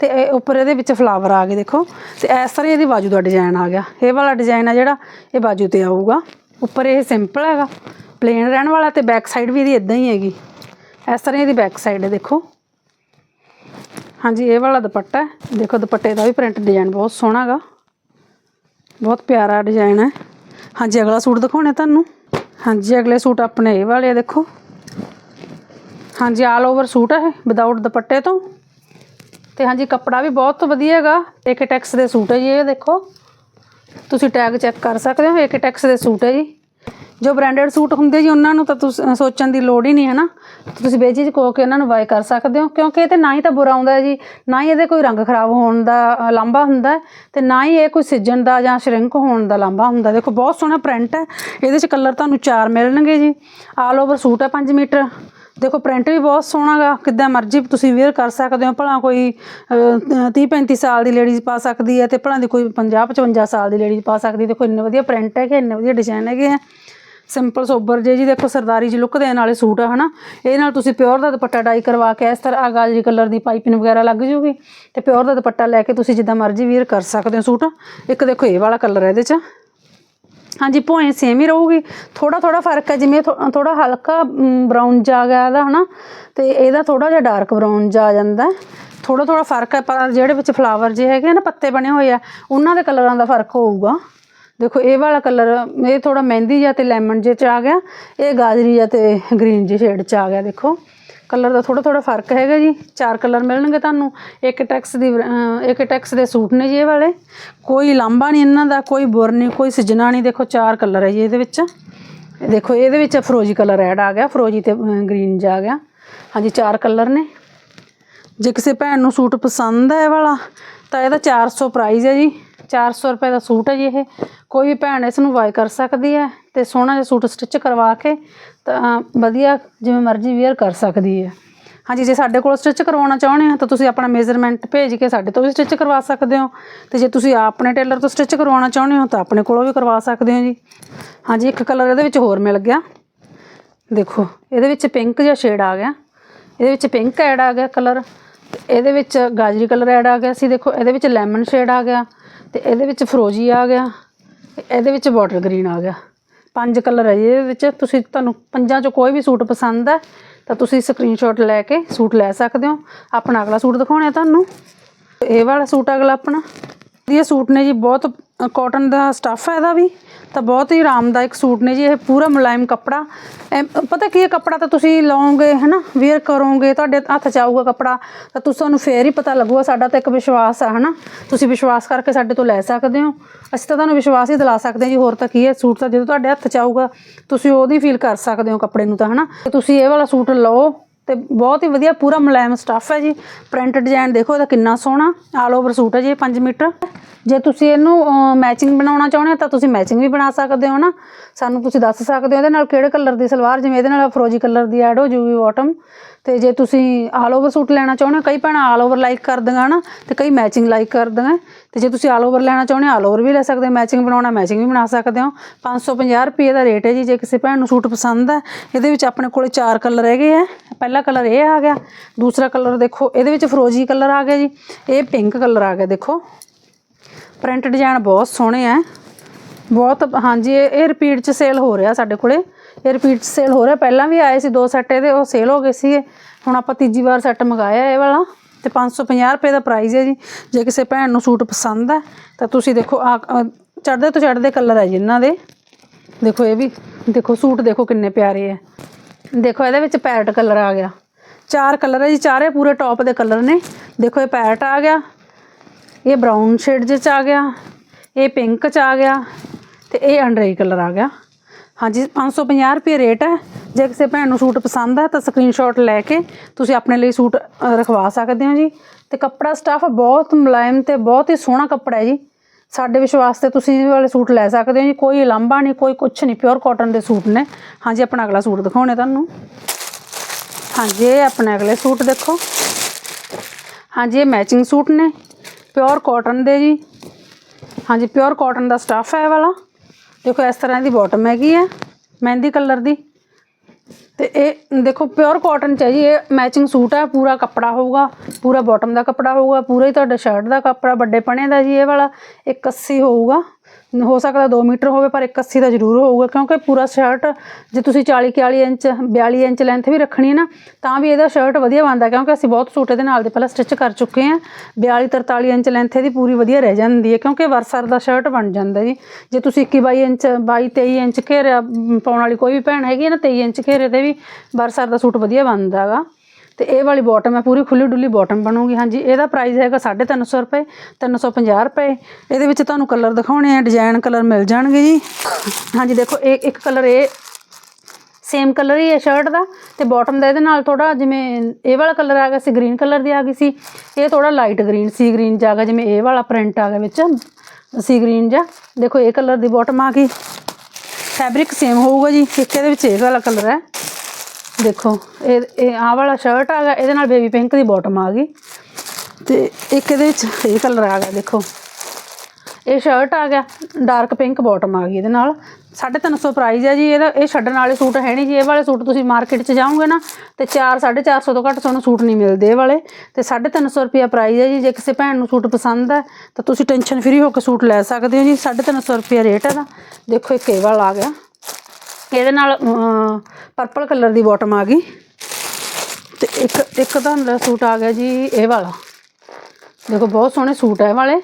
ਤੇ ਇਹ ਉੱਪਰ ਇਹਦੇ ਵਿੱਚ ਫਲਾਵਰ ਆ ਗਏ, ਦੇਖੋ। ਤੇ ਇਸ ਤਰ੍ਹਾਂ ਇਹਦੀ ਬਾਜੂ ਦਾ ਡਿਜ਼ਾਈਨ ਆ ਗਿਆ। ਇਹ ਵਾਲਾ ਡਿਜ਼ਾਈਨ ਆ ਜਿਹੜਾ, ਇਹ ਬਾਜੂ ਤੇ ਆਊਗਾ। ਉੱਪਰ ਇਹ ਸਿੰਪਲ ਹੈਗਾ ਪਲੇਨ ਰਹਿਣ ਵਾਲਾ ਤੇ ਬੈਕ ਸਾਈਡ ਵੀ ਇਹਦੀ ਇਦਾਂ ਹੀ ਹੈਗੀ। ਇਸ ਤਰ੍ਹਾਂ ਇਹਦੀ ਬੈਕ ਸਾਈਡ ਹੈ ਦੇਖੋ। ਹਾਂਜੀ, ਇਹ ਵਾਲਾ ਦੁਪੱਟਾ ਦੇਖੋ, ਦੁਪੱਟੇ ਦਾ ਵੀ ਪ੍ਰਿੰਟ ਡਿਜ਼ਾਈਨ ਬਹੁਤ ਸੋਹਣਾ ਹੈਗਾ। ਬਹੁਤ ਪਿਆਰਾ ਡਿਜ਼ਾਈਨ ਹੈ। ਹਾਂਜੀ, ਅਗਲਾ ਸੂਟ ਦਿਖਾਉਣੇ ਤੁਹਾਨੂੰ। ਹਾਂਜੀ, ਅਗਲੇ ਸੂਟ ਆਪਣੇ ਇਹ ਵਾਲੇ ਆ, ਦੇਖੋ। ਹਾਂਜੀ ਆਲ ਓਵਰ ਸੂਟ ਹੈ ਵਿਦਆਊਟ ਦੁਪੱਟੇ ਤੋਂ। ਤੇ ਹਾਂਜੀ, ਕੱਪੜਾ ਵੀ ਬਹੁਤ ਵਧੀਆ ਹੈਗਾ। ਏਕਟੈਕਸ ਦੇ ਸੂਟ ਹੈ ਜੀ, ਇਹ ਦੇਖੋ। ਤੁਸੀਂ ਟੈਗ ਚੈੱਕ ਕਰ ਸਕਦੇ ਹੋ ਏਕਟੈਕਸ ਦੇ ਸੂਟ ਹੈ ਜੀ। ਜੋ ਬ੍ਰਾਂਡਡ ਸੂਟ ਹੁੰਦੇ ਜੀ, ਉਹਨਾਂ ਨੂੰ ਤਾਂ ਤੁਸੀਂ ਸੋਚਣ ਦੀ ਲੋੜ ਹੀ ਨਹੀਂ ਹੈ ਨਾ ਤੁਸੀਂ ਬੇਝਿਜਕ ਕੋ ਕੇ ਉਹਨਾਂ ਨੂੰ ਬਾਏ ਕਰ ਸਕਦੇ ਹੋ, ਕਿਉਂਕਿ ਇਹ ਤੇ ਨਾ ਹੀ ਤਾਂ ਬੁਰਾ ਆਉਂਦਾ ਜੀ, ਨਾ ਹੀ ਇਹਦੇ ਕੋਈ ਰੰਗ ਖਰਾਬ ਹੋਣ ਦਾ ਲਾਂਭਾ ਹੁੰਦਾ ਹੈ, ਤੇ ਨਾ ਹੀ ਇਹ ਕੋਈ ਸਿੱਜਣ ਦਾ ਜਾਂ ਸ਼ਰਿੰਕ ਹੋਣ ਦਾ ਲਾਂਭਾ ਹੁੰਦਾ ਦੇਖੋ, ਬਹੁਤ ਸੋਹਣਾ ਪ੍ਰਿੰਟ ਹੈ, ਇਹਦੇ ਚ ਕਲਰ ਤੁਹਾਨੂੰ ਚਾਰ ਮਿਲਣਗੇ ਜੀ ਆਲ ਓਵਰ ਸੂਟ ਹੈ 5 ਮੀਟਰ। ਦੇਖੋ ਪ੍ਰਿੰਟ ਵੀ ਬਹੁਤ ਸੋਹਣਾ ਗਾ, ਕਿੱਦਾਂ ਮਰਜ਼ੀ ਤੁਸੀਂ ਵੇਅਰ ਕਰ ਸਕਦੇ ਹੋ, ਭਲਾ ਕੋਈ 30 35 ਸਾਲ ਦੀ ਲੇਡੀਜ਼ ਪਾ ਸਕਦੀ ਹੈ ਤੇ ਭਲਾ ਦੀ ਕੋਈ 50 55 ਸਾਲ ਦੀ ਲੇਡੀਜ਼ ਪਾ ਸਕਦੀ ਦੇਖੋ, ਇੰਨੇ ਵਧੀਆ ਪ੍ਰਿੰਟ ਹੈ ਕਿ ਇੰਨੇ ਵਧੀਆ ਡਿਜ਼ਾਈਨ ਹੈਗੇ ਆ ਸਿੰਪਲ ਸੋਬਰ ਜੇ ਜੀ ਦੇਖੋ ਸਰਦਾਰੀ ਜੀ ਲੁੱਕ ਦੇਣ ਵਾਲੇ ਸੂਟ ਆ, ਹਨਾ? ਇਹ ਨਾਲ ਤੁਸੀਂ ਪਿਓਰ ਦਾ ਦੁਪੱਟਾ ਡਾਈ ਕਰਵਾ ਕੇ ਇਸ ਤਰ੍ਹਾਂ ਗਾਜਰੀ ਕਲਰ ਦੀ ਪਾਈਪਿੰਗ ਵਗੈਰਾ ਲੱਗ ਜੂਗੀ ਤੇ ਪਿਓਰ ਦਾ ਦੁਪੱਟਾ ਲੈ ਕੇ ਤੁਸੀਂ ਜਿੱਦਾਂ ਮਰਜ਼ੀ ਵੀਰ ਕਰ ਸਕਦੇ ਹੋ ਸੂਟ। ਇੱਕ ਦੇਖੋ ਇਹ ਵਾਲਾ ਕਲਰ ਹੈ ਇਹਦੇ 'ਚ। ਹਾਂਜੀ, ਭੋਏ ਸੇਮ ਹੀ ਰਹੂਗੀ। ਥੋੜਾ ਥੋੜਾ ਫ਼ਰਕ ਹੈ, ਜਿਵੇਂ ਥੋੜਾ ਹਲਕਾ ਬਰਾਊਨ ਜਾ ਗਿਆ ਇਹਦਾ, ਹਨਾ? ਤੇ ਇਹਦਾ ਥੋੜਾ ਜਿਹਾ ਡਾਰਕ ਬਰਾਊਨ ਜਾ ਆ ਜਾਂਦਾ ਥੋੜਾ ਥੋੜਾ ਫ਼ਰਕ ਹੈ, ਪਰ ਜਿਹੜੇ ਵਿੱਚ ਫਲਾਵਰ ਜੇ ਹੈਗੇ ਆ ਨਾ, ਪੱਤੇ ਬਣੇ ਹੋਏ ਆ, ਉਹਨਾਂ ਦੇ ਕਲਰਾਂ ਦਾ ਫ਼ਰਕ ਹੋਊਗਾ। ਦੇਖੋ ਇਹ ਵਾਲਾ ਕਲਰ ਇਹ ਥੋੜਾ ਮਹਿੰਦੀ ਜਿਹਾ ਤੇ ਲੈਮਨ ਜੇ ਚ ਆ ਗਿਆ ਇਹ ਗਾਜਰੀ ਜਿਹਾ ਤੇ ਗ੍ਰੀਨ ਜੀ ਸ਼ੇਡ ਚ ਆ ਗਿਆ ਦੇਖੋ। ਕਲਰ ਦਾ ਥੋੜਾ ਥੋੜਾ ਫ਼ਰਕ ਹੈਗਾ ਜੀ ਚਾਰ ਕਲਰ ਮਿਲਣਗੇ ਤੁਹਾਨੂੰ। ਇੱਕ ਟੈਕਸ ਦੀ ਅਹ, ਇੱਕ ਟੈਕਸ ਦੇ ਸੂਟ ਨੇ ਜੀ ਇਹ ਵਾਲੇ। ਕੋਈ ਲਾਂਬਾ ਨਹੀਂ ਇਹਨਾਂ ਦਾ ਕੋਈ ਬੁਰ ਨਹੀਂ ਕੋਈ ਸਜਣਾ ਨਹੀਂ ਦੇਖੋ ਚਾਰ ਕਲਰ ਹੈ ਜੀ ਇਹਦੇ ਵਿੱਚ। ਦੇਖੋ ਇਹਦੇ ਵਿੱਚ ਫਰੋਜੀ ਕਲਰ ਐਡ ਆ ਗਿਆ ਫਰੋਜੀ ਤੇ ਗ੍ਰੀਨ ਜਾ ਆ ਗਿਆ। ਹਾਂਜੀ ਚਾਰ ਕਲਰ ਨੇ। ਜੇ ਕਿਸੇ ਭੈਣ ਨੂੰ ਸੂਟ ਪਸੰਦ ਹੈ ਇਹ ਵਾਲਾ ਤਾਂ ਇਹਦਾ 400 ਪ੍ਰਾਈਸ ਹੈ ਜੀ। 400 ਰੁਪਏ ਦਾ ਸੂਟ ਹੈ ਜੀ ਇਹ। ਕੋਈ ਵੀ ਭੈਣ ਇਸ ਨੂੰ ਬਾਏ ਕਰ ਸਕਦੀ ਹੈ ਤੇ ਸੋਹਣਾ ਜਿਹਾ ਸੂਟ ਸਟਿਚ ਕਰਵਾ ਕੇ ਤਾਂ ਵਧੀਆ ਜਿਵੇਂ ਮਰਜ਼ੀ ਵੇਅਰ ਕਰ ਸਕਦੀ ਹੈ। ਹਾਂਜੀ, ਜੇ ਸਾਡੇ ਕੋਲ ਸਟਿਚ ਕਰਵਾਉਣਾ ਚਾਹੁੰਦੇ ਆ ਤਾਂ ਤੁਸੀਂ ਆਪਣਾ ਮੇਜ਼ਰਮੈਂਟ ਭੇਜ ਕੇ ਸਾਡੇ ਤੋਂ ਵੀ ਸਟਿਚ ਕਰਵਾ ਸਕਦੇ ਹੋ। ਤੇ ਜੇ ਤੁਸੀਂ ਆਪਣੇ ਟੇਲਰ ਤੋਂ ਸਟਿਚ ਕਰਵਾਉਣਾ ਚਾਹੁੰਦੇ ਹੋ ਤਾਂ ਆਪਣੇ ਕੋਲੋਂ ਵੀ ਕਰਵਾ ਸਕਦੇ ਹੋ ਜੀ। ਹਾਂਜੀ, ਇੱਕ ਕਲਰ ਇਹਦੇ ਵਿੱਚ ਹੋਰ ਮਿਲ ਗਿਆ। ਦੇਖੋ, ਇਹਦੇ ਵਿੱਚ ਪਿੰਕ ਜਿਹਾ ਸ਼ੇਡ ਆ ਗਿਆ। ਇਹਦੇ ਵਿੱਚ ਪਿੰਕ ਐਡ ਆ ਗਿਆ ਕਲਰ ਇਹਦੇ ਵਿੱਚ ਗਾਜਰੀ ਕਲਰ ਐਡ ਆ ਗਿਆ। ਸੀ ਦੇਖੋ, ਇਹਦੇ ਵਿੱਚ ਲੈਮਨ ਸ਼ੇਡ ਆ ਗਿਆ। ਤੇ ਇਹਦੇ ਵਿੱਚ ਫਰੋਜੀ ਆ ਗਿਆ ਤੇ ਇਹਦੇ ਵਿੱਚ ਬਾਟਲ ਗ੍ਰੀਨ ਆ ਗਿਆ। ਪੰਜ ਕਲਰ ਹੈ ਜੀ ਇਹਦੇ ਵਿੱਚ। ਤੁਸੀਂ ਤੁਹਾਨੂੰ ਪੰਜਾਂ ਚੋਂ ਕੋਈ ਵੀ ਸੂਟ ਪਸੰਦ ਹੈ, ਤਾਂ ਤੁਸੀਂ ਸਕਰੀਨਸ਼ਾਟ ਲੈ ਕੇ ਸੂਟ ਲੈ ਸਕਦੇ ਹੋ। ਆਪਣਾ ਅਗਲਾ ਸੂਟ ਦਿਖਾਉਣਾ ਤੁਹਾਨੂੰ। ਇਹ ਵਾਲਾ ਸੂਟ ਅਗਲਾ ਆਪਣਾ। ਇਹ ਸੂਟ ਨੇ ਜੀ, ਬਹੁਤ ਕਾਟਨ ਦਾ ਸਟੱਫ ਹੈ ਇਹਦਾ ਵੀ, ਤਾਂ ਬਹੁਤ ਹੀ ਆਰਾਮਦਾਇਕ ਸੂਟ ਨੇ ਜੀ, ਇਹ ਪੂਰਾ ਮੁਲਾਇਮ ਕੱਪੜਾ। ਪਤਾ ਕੀ ਹੈ, ਕੱਪੜਾ ਤਾਂ ਤੁਸੀਂ ਲਓਗੇ, ਹੈਨਾ ਵੇਅਰ ਕਰੋਗੇ, ਤੁਹਾਡੇ ਹੱਥ 'ਚ ਆਊਗਾ ਕੱਪੜਾ, ਤਾਂ ਤੁਸੀਂ ਤੁਹਾਨੂੰ ਫੇਰ ਹੀ ਪਤਾ ਲੱਗੂਗਾ, ਸਾਡਾ ਤਾਂ ਇੱਕ ਵਿਸ਼ਵਾਸ ਆ, ਹੈਨਾ। ਤੁਸੀਂ ਵਿਸ਼ਵਾਸ ਕਰਕੇ ਸਾਡੇ ਤੋਂ ਲੈ ਸਕਦੇ ਹੋ। ਅਸੀਂ ਤਾਂ ਤੁਹਾਨੂੰ ਵਿਸ਼ਵਾਸ ਹੀ ਦਿਲਾ ਸਕਦੇ ਹਾਂ ਜੀ, ਹੋਰ ਤਾਂ ਕੀ ਹੈ, ਸੂਟ ਤਾਂ ਜਦੋਂ ਤੁਹਾਡੇ ਹੱਥ 'ਚ ਆਊਗਾ, ਤੁਸੀਂ ਉਹਦੀ ਫੀਲ ਕਰ ਸਕਦੇ ਹੋ ਕੱਪੜੇ ਨੂੰ ਤਾਂ, ਹੈਨਾ। ਤੇ ਤੁਸੀਂ ਇਹ ਵਾਲਾ ਸੂਟ ਲਓ ਤੇ ਬਹੁਤ ਹੀ ਵਧੀਆ, ਪੂਰਾ ਮੁਲਾਇਮ ਸਟੱਫ ਹੈ ਜੀ। ਪ੍ਰਿੰਟ ਡਿਜ਼ਾਈਨ ਦੇਖੋ, ਇਹਦਾ ਕਿੰਨਾ ਸੋਹਣਾ ਆਲ ਓਵਰ ਸੂਟ ਹੈ ਜੀ 5 ਮੀਟਰ। ਜੇ ਤੁਸੀਂ ਇਹਨੂੰ ਮੈਚਿੰਗ ਬਣਾਉਣਾ ਚਾਹੁੰਦੇ ਹੋ ਤਾਂ ਤੁਸੀਂ ਮੈਚਿੰਗ ਵੀ ਬਣਾ ਸਕਦੇ ਹੋ ਨਾ। ਸਾਨੂੰ ਤੁਸੀਂ ਦੱਸ ਸਕਦੇ ਹੋ ਇਹਦੇ ਨਾਲ ਕਿਹੜੇ ਕਲਰ ਦੀ ਸਲਵਾਰ, ਜਿਵੇਂ ਇਹਦੇ ਨਾਲ ਫਰੋਜੀ ਕਲਰ ਦੀ ਐਡ ਹੋ ਜੂਗੀ ਬਾਟਮ ਤੇ ਜੇ ਤੁਸੀਂ ਆਲ ਓਵਰ ਸੂਟ ਲੈਣਾ ਚਾਹੁੰਦੇ ਹੋ, ਕਈ ਭੈਣਾਂ ਆਲ ਓਵਰ ਲਾਈਕ ਕਰਦੀਆਂ ਨਾ, ਤੇ ਕਈ ਮੈਚਿੰਗ ਲਾਈਕ ਕਰਦੀਆਂ। ਤੇ ਜੇ ਤੁਸੀਂ ਆਲ ਓਵਰ ਲੈਣਾ ਚਾਹੁੰਦੇ ਹੋ ਆਲ ਓਵਰ ਵੀ ਲੈ ਸਕਦੇ ਹੋ। ਮੈਚਿੰਗ ਬਣਾਉਣਾ ਮੈਚਿੰਗ ਵੀ ਬਣਾ ਸਕਦੇ ਹੋ। 550 ਰੁਪਏ ਦਾ ਰੇਟ ਹੈ ਜੀ, ਜੇ ਕਿਸੇ ਭੈਣ ਨੂੰ ਸੂਟ ਪਸੰਦ ਹੈ, ਇਹਦੇ ਵਿੱਚ ਆਪਣੇ ਕੋਲੇ ਚਾਰ ਕਲਰ ਹੈਗੇ ਆ। ਪਹਿਲਾ ਕਲਰ ਇਹ ਆ ਗਿਆ, ਦੂਸਰਾ ਕਲਰ ਦੇਖੋ, ਇਹਦੇ ਵਿੱਚ ਫਰੋਜੀ ਕਲਰ ਆ ਗਿਆ ਜੀ। ਇਹ ਪਿੰਕ ਕਲਰ ਆ ਗਿਆ, ਦੇਖੋ। ਪ੍ਰਿੰਟ ਡਿਜ਼ਾਈਨ ਬਹੁਤ ਸੋਹਣੇ ਆ। ਬਹੁਤ, ਹਾਂਜੀ, ਇਹ ਇਹ ਰਿਪੀਟ ਚ ਸੇਲ ਹੋ ਰਿਹਾ ਸਾਡੇ ਕੋਲੇ। ਇਹ ਰਿਪੀਟ ਚ ਸੇਲ ਹੋ ਰਿਹਾ। ਪਹਿਲਾਂ ਵੀ ਆਏ ਸੀ ਦੋ ਸੈੱਟ ਇਹਦੇ, ਉਹ ਸੇਲ ਹੋ ਗਏ ਸੀਗੇ। ਹੁਣ ਆਪਾਂ ਤੀਜੀ ਵਾਰ ਸੈੱਟ ਮੰਗਾਇਆ ਇਹ ਵਾਲਾ। ਤੇ 550 ਰੁਪਏ ਦਾ ਪ੍ਰਾਈਸ ਹੈ ਜੀ। ਜੇ ਕਿਸੇ ਭੈਣ ਨੂੰ ਸੂਟ ਪਸੰਦ ਹੈ ਤਾਂ ਤੁਸੀਂ ਦੇਖੋ ਆ ਚੜਦੇ ਤੋਂ ਚੜਦੇ ਕਲਰ ਹੈ ਜੀ ਇਹਨਾਂ ਦੇ। ਦੇਖੋ ਇਹ ਵੀ, ਦੇਖੋ ਸੂਟ ਦੇਖੋ ਕਿੰਨੇ ਪਿਆਰੇ ਹੈ ਦੇਖੋ ਇਹਦੇ ਵਿੱਚ ਪੈਰਟ ਕਲਰ ਆ ਗਿਆ। ਚਾਰ ਕਲਰ ਹੈ ਜੀ, ਚਾਰੇ ਪੂਰੇ ਟੌਪ ਦੇ ਕਲਰ ਨੇ। ਦੇਖੋ ਇਹ ਪੈਰਟ ਆ ਗਿਆ, ਇਹ ਬਰਾਊਨ ਸ਼ੇਡ ਚ ਆ ਗਿਆ, ਇਹ ਪਿੰਕ ਚ ਆ ਗਿਆ, ਤੇ ਇਹ ਅੰਡਰਈ ਕਲਰ ਆ ਗਿਆ। ਹਾਂਜੀ 550 ਰੁਪਏ ਰੇਟ ਹੈ। ਜੇ ਕਿਸੇ ਭੈਣ ਨੂੰ ਸੂਟ ਪਸੰਦ ਹੈ ਤਾਂ ਸਕਰੀਨਸ਼ਾਟ ਲੈ ਕੇ ਤੁਸੀਂ ਆਪਣੇ ਲਈ ਸੂਟ ਰਖਵਾ ਸਕਦੇ ਹੋ ਜੀ। ਤੇ ਕੱਪੜਾ ਸਟੱਫ ਬਹੁਤ ਮੁਲਾਇਮ ਤੇ ਬਹੁਤ ਹੀ ਸੋਹਣਾ ਕੱਪੜਾ ਹੈ ਜੀ। ਸਾਡੇ ਵਿਸ਼ਵਾਸ ਤੇ ਤੁਸੀਂ ਇਹ ਵਾਲੇ ਸੂਟ ਲੈ ਸਕਦੇ ਹੋ ਜੀ। ਕੋਈ ਲਾਂਭਾ ਨਹੀਂ, ਕੋਈ ਕੁਛ ਨਹੀਂ ਪਿਓਰ ਕਾਟਨ ਦੇ ਸੂਟ ਨੇ। ਹਾਂਜੀ, ਆਪਣਾ ਅਗਲਾ ਸੂਟ ਦਿਖਾਉਣੇ ਤੁਹਾਨੂੰ। ਹਾਂਜੀ, ਇਹ ਆਪਣੇ ਅਗਲੇ ਸੂਟ ਦੇਖੋ। ਹਾਂਜੀ, ਇਹ ਮੈਚਿੰਗ ਸੂਟ ਨੇ। ਪਿਓਰ ਕਾਟਨ ਦੇ ਜੀ। ਹਾਂਜੀ ਪਿਓਰ ਕਾਟਨ ਦਾ ਸਟੱਫ ਹੈ ਇਹ ਵਾਲਾ। ਦੇਖੋ, ਇਸ ਤਰ੍ਹਾਂ ਦੀ ਬਾਟਮ ਹੈਗੀ ਹੈ ਮਹਿੰਦੀ ਕਲਰ ਦੀ। ਤੇ ਇਹ, ਦੇਖੋ ਪਿਓਰ ਕਾਟਨ ਚ ਹੈ ਜੀ, ਇਹ ਮੈਚਿੰਗ ਸੂਟ ਹੈ ਪੂਰਾ ਕੱਪੜਾ ਹੋਊਗਾ, ਪੂਰਾ ਬਾਟਮ ਦਾ ਕੱਪੜਾ ਹੋਊਗਾ, ਪੂਰਾ ਹੀ ਤੁਹਾਡਾ ਸ਼ਰਟ ਦਾ ਕੱਪੜਾ, ਵੱਡੇ ਪਣੇ ਦਾ ਜੀ ਇਹ ਵਾਲਾ 81 ਹੋਊਗਾ। ਹੋ ਸਕਦਾ 2 ਮੀਟਰ ਹੋਵੇ, ਪਰ 81 ਦਾ ਜ਼ਰੂਰ ਹੋਊਗਾ, ਕਿਉਂਕਿ ਪੂਰਾ ਸ਼ਰਟ ਜੇ ਤੁਸੀਂ 40 41 ਇੰਚ 42 ਇੰਚ ਲੈਂਥ ਵੀ ਰੱਖਣੀ ਹੈ ਨਾ, ਤਾਂ ਵੀ ਇਹਦਾ ਸ਼ਰਟ ਵਧੀਆ ਬਣਦਾ, ਕਿਉਂਕਿ ਅਸੀਂ ਬਹੁਤ ਸੂਟ ਇਹਦੇ ਨਾਲ ਦੇ ਪਹਿਲਾਂ ਸਟਿਚ ਕਰ ਚੁੱਕੇ ਹਾਂ। 42 43 ਇੰਚ ਲੈਂਥ ਇਹਦੀ ਪੂਰੀ ਵਧੀਆ ਰਹਿ ਜਾਂਦੀ ਹੈ, ਕਿਉਂਕਿ ਵਰਸਰ ਦਾ ਸ਼ਰਟ ਬਣ ਜਾਂਦਾ ਜੀ। ਜੇ ਤੁਸੀਂ 21 22 ਇੰਚ 22 23 ਇੰਚ ਘੇਰਾ ਪਾਉਣ ਵਾਲੀ ਕੋਈ ਵੀ ਭੈਣ ਹੈਗੀ ਹੈ ਨਾ 23 ਇੰਚ ਘੇਰੇ ਤੇ ਵੀ ਵਰਸਰ ਦਾ ਸੂਟ ਵਧੀਆ ਬਣਦਾ ਹੈਗਾ। ਤੇ ਇਹ ਵਾਲੀ ਬਾਟਮ ਹੈ, ਪੂਰੀ ਖੁੱਲੀ ਡੁੱਲੀ ਬਾਟਮ ਬਣੂਗੀ। ਹਾਂਜੀ, ਇਹਦਾ ਪ੍ਰਾਈਸ ਹੈਗਾ 350 ਰੁਪਏ 350 ਰੁਪਏ। ਇਹਦੇ ਵਿੱਚ ਤੁਹਾਨੂੰ ਕਲਰ ਦਿਖਾਉਣੇ ਆ ਡਿਜ਼ਾਈਨ ਕਲਰ ਮਿਲ ਜਾਣਗੇ ਜੀ। ਹਾਂਜੀ, ਦੇਖੋ, ਇਹ ਇੱਕ ਕਲਰ ਇਹ ਸੇਮ ਕਲਰ ਹੀ ਹੈ ਸ਼ਰਟ ਦਾ ਤੇ ਬਾਟਮ ਦਾ ਇਹਦੇ ਨਾਲ ਥੋੜਾ ਜਿਵੇਂ ਇਹ ਵਾਲਾ ਕਲਰ ਆ ਗਿਆ ਸੀ ਗ੍ਰੀਨ ਕਲਰ ਦੀ ਆ ਗਈ ਸੀ। ਇਹ ਥੋੜਾ ਲਾਈਟ ਗ੍ਰੀਨ ਸੀ ਗ੍ਰੀਨ ਜਾ ਗਿਆ, ਜਿਵੇਂ ਇਹ ਵਾਲਾ ਪ੍ਰਿੰਟ ਆ ਗਿਆ ਵਿੱਚ ਸੀ ਗ੍ਰੀਨ ਜਾ ਦੇਖੋ, ਇਹ ਕਲਰ ਦੀ ਬਾਟਮ ਆ ਗਈ। ਫੈਬਰਿਕ ਸੇਮ ਹੋਊਗਾ ਜੀ, ਇੱਕ ਇਹਦੇ ਵਿੱਚ ਇਹ ਵਾਲਾ ਕਲਰ ਹੈ। ਦੇਖੋ, ਇਹ ਇਹ ਆਹ ਵਾਲਾ ਸ਼ਰਟ ਆ ਗਿਆ, ਇਹਦੇ ਨਾਲ ਬੇਬੀ ਪਿੰਕ ਦੀ ਬਾਟਮ ਆ ਗਈ। ਤੇ ਇੱਕ ਇਹਦੇ ਵਿੱਚ ਇਹ ਕਲਰ ਆ ਗਿਆ, ਦੇਖੋ। ਇਹ ਸ਼ਰਟ ਆ ਗਿਆ ਡਾਰਕ ਪਿੰਕ ਬਾਟਮ ਆ ਗਈ ਇਹਦੇ ਨਾਲ। 350 ਪ੍ਰਾਈਸ ਹੈ ਜੀ, ਇਹਦਾ, ਇਹ ਛੱਡਣ ਵਾਲੇ ਸੂਟ ਹੈ ਨਹੀਂ ਜੀ, ਇਹ ਵਾਲੇ ਸੂਟ ਤੁਸੀਂ ਮਾਰਕੀਟ 'ਚ ਜਾਓਗੇ ਨਾ, ਤੇ 4 450 ਤੋਂ ਘੱਟ ਤੁਹਾਨੂੰ ਸੂਟ ਨਹੀਂ ਮਿਲਦੇ ਇਹ ਵਾਲੇ। ਤੇ 350 ਰੁਪਿਆ ਪ੍ਰਾਈਸ ਹੈ ਜੀ, ਜੇ ਕਿਸੇ ਭੈਣ ਨੂੰ ਸੂਟ ਪਸੰਦ ਹੈ, ਤਾਂ ਤੁਸੀਂ ਟੈਨਸ਼ਨ ਫਰੀ ਹੋ ਕੇ ਸੂਟ ਲੈ ਸਕਦੇ ਹੋ ਜੀ 350 ਰੁਪਿਆ ਰੇਟ ਹੈ ਦਾ ਦੇਖੋ, ਇੱਕ ਇਹ ਵਾਲਾ ਆ ਗਿਆ। ਇਹਦੇ ਨਾਲ? ਪਰਪਲ ਕਲਰ ਦੀ ਬਾਟਮ ਆ ਗਈ। ਤੇ ਇੱਕ ਇੱਕ ਤਾਂ ਸੂਟ ਆ ਗਿਆ ਜੀ, ਇਹ ਵਾਲਾ। ਦੇਖੋ, ਬਹੁਤ ਸੋਹਣੇ ਸੂਟ ਹੈ ਇਹ ਵਾਲੇ।